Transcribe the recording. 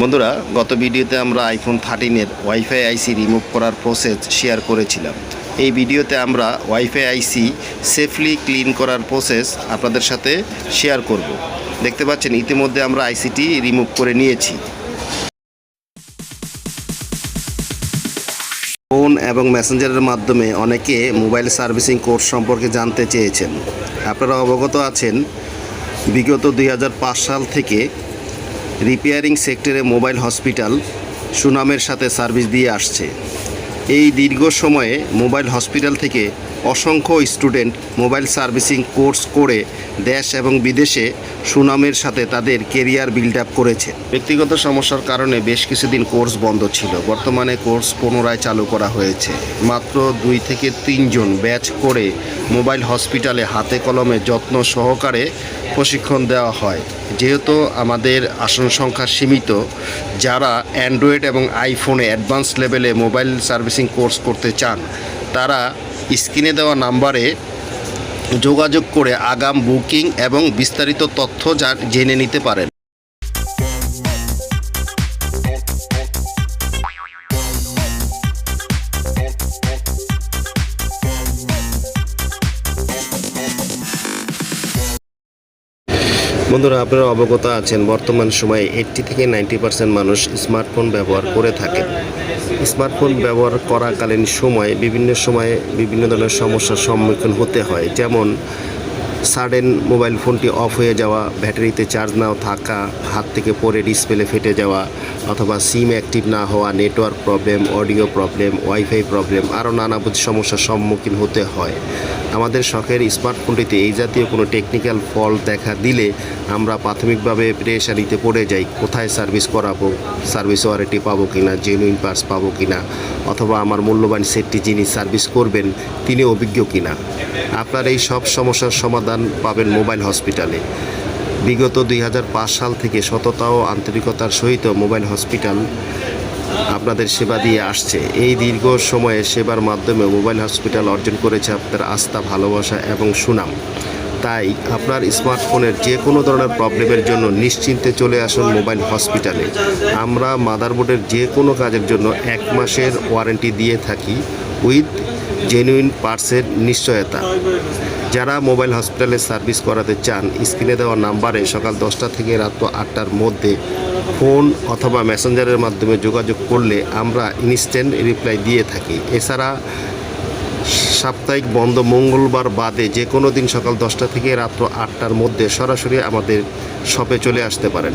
বন্ধুরা, গত ভিডিওতে আমরা আইফোন থার্টিনের ওয়াইফাই আইসি রিমুভ করার প্রসেস শেয়ার করেছিলাম। এই ভিডিওতে আমরা ওয়াইফাই আইসি সেফলি ক্লিন করার প্রসেস আপনাদের সাথে শেয়ার করব। দেখতে পাচ্ছেন, ইতিমধ্যে আমরা আইসিটি রিমুভ করে নিয়েছি। ফোন এবং মেসেঞ্জারের মাধ্যমে অনেকে মোবাইল সার্ভিসিং কোর্স সম্পর্কে জানতে চেয়েছেন। আপনারা অবগত আছেন, বিগত দুই হাজার পাঁচ সাল থেকে রিপেয়ারিং সেক্টরে মোবাইল হসপিটাল সুনামের সাথে সার্ভিস দিয়ে আসছে। এই দীর্ঘ সময়ে মোবাইল হসপিটাল থেকে অসংখ্য স্টুডেন্ট মোবাইল সার্ভিসিং কোর্স করে দেশ এবং বিদেশে সুনামের সাথে তাদের কেরিয়ার বিল্ড আপ করেছে। ব্যক্তিগত সমস্যার কারণে বেশ কিছুদিন কোর্স বন্ধ ছিল। বর্তমানে কোর্স পুনরায় চালু করা হয়েছে। মাত্র দুই থেকে তিনজন ব্যাচ করে মোবাইল হসপিটালে হাতে কলমে যত্ন সহকারে প্রশিক্ষণ দেওয়া হয়। যেহেতু আমাদের আসন সংখ্যা সীমিত, যারা অ্যান্ড্রয়েড এবং আইফোনে অ্যাডভান্স লেভেলে মোবাইল সার্ভিসিং কোর্স করতে চান, তারা স্ক্রিনে দেওয়া নাম্বারে যোগাযোগ করে আগাম বুকিং এবং বিস্তারিত তথ্য জেনে নিতে পারেন। বন্ধুরা, আপনারা অবগত আছেন, বর্তমান সময়ে এইটটি থেকে নাইনটি পার্সেন্ট মানুষ স্মার্টফোন ব্যবহার করে থাকেন স্মার্টফোন ব্যবহার করাকালীন সময় বিভিন্ন সময়ে বিভিন্ন ধরনের সমস্যার সম্মুখীন হতে হয়। যেমন সাডেন মোবাইল ফোনটি অফ হয়ে যাওয়া, ব্যাটারিতে চার্জ নাও থাকা, হাত থেকে পড়ে ডিসপ্লে ফেটে যাওয়া অথবা সিম অ্যাক্টিভ না হওয়া, network problem, audio problem, WiFi problem আরও নানাবিধ সমস্যার সম্মুখীন হতে হয়। আমাদের শখের স্মার্টফোনটিতে এই জাতীয় কোনো টেকনিক্যাল ফল্ট দেখা দিলে আমরা প্রাথমিকভাবে প্রেশারিতে পড়ে যাই, কোথায় সার্ভিস করাবো, সার্ভিস ওয়ারেন্টি পাবো কি না জেনুইন পার্স পাবো কি না অথবা আমার মূল্যবান সেটটি যিনি সার্ভিস করবেন, তিনি অভিজ্ঞ কিনা। আপনার এই সব সমস্যার সমাধান পাবেন মোবাইল হসপিটালে। বিগত দুই হাজার পাঁচ সাল থেকে সততা ও আন্তরিকতার সহিত মোবাইল হসপিটাল আপনাদের সেবা দিয়ে আসছে। এই দীর্ঘ সময়ে সেবার মাধ্যমে মোবাইল হসপিটাল অর্জন করেছে আপনার আস্থা, ভালোবাসা এবং সুনাম। তাই আপনার স্মার্টফোনের যে কোনো ধরনের প্রবলেমের জন্য নিশ্চিন্তে চলে আসুন মোবাইল হসপিটালে। আমরা মাদারবোর্ডের যে কোনো কাজের জন্য এক মাসের ওয়ারেন্টি দিয়ে থাকি। উইথ জেনুইন পার্সের নিশ্চয়তা। যারা মোবাইল হসপিটালে সার্ভিস করাতে চান, স্ক্রিনে দেওয়া নাম্বারে সকাল দশটা থেকে রাত আটটার মধ্যে ফোন অথবা মেসেঞ্জারের মাধ্যমে যোগাযোগ করলে আমরা ইনস্ট্যান্ট রিপ্লাই দিয়ে থাকি। এছাড়া সাপ্তাহিক বন্ধ মঙ্গলবার বাদে যে কোনো দিন সকাল দশটা থেকে রাত্র আটটার মধ্যে সরাসরি আমাদের শপে চলে আসতে পারেন।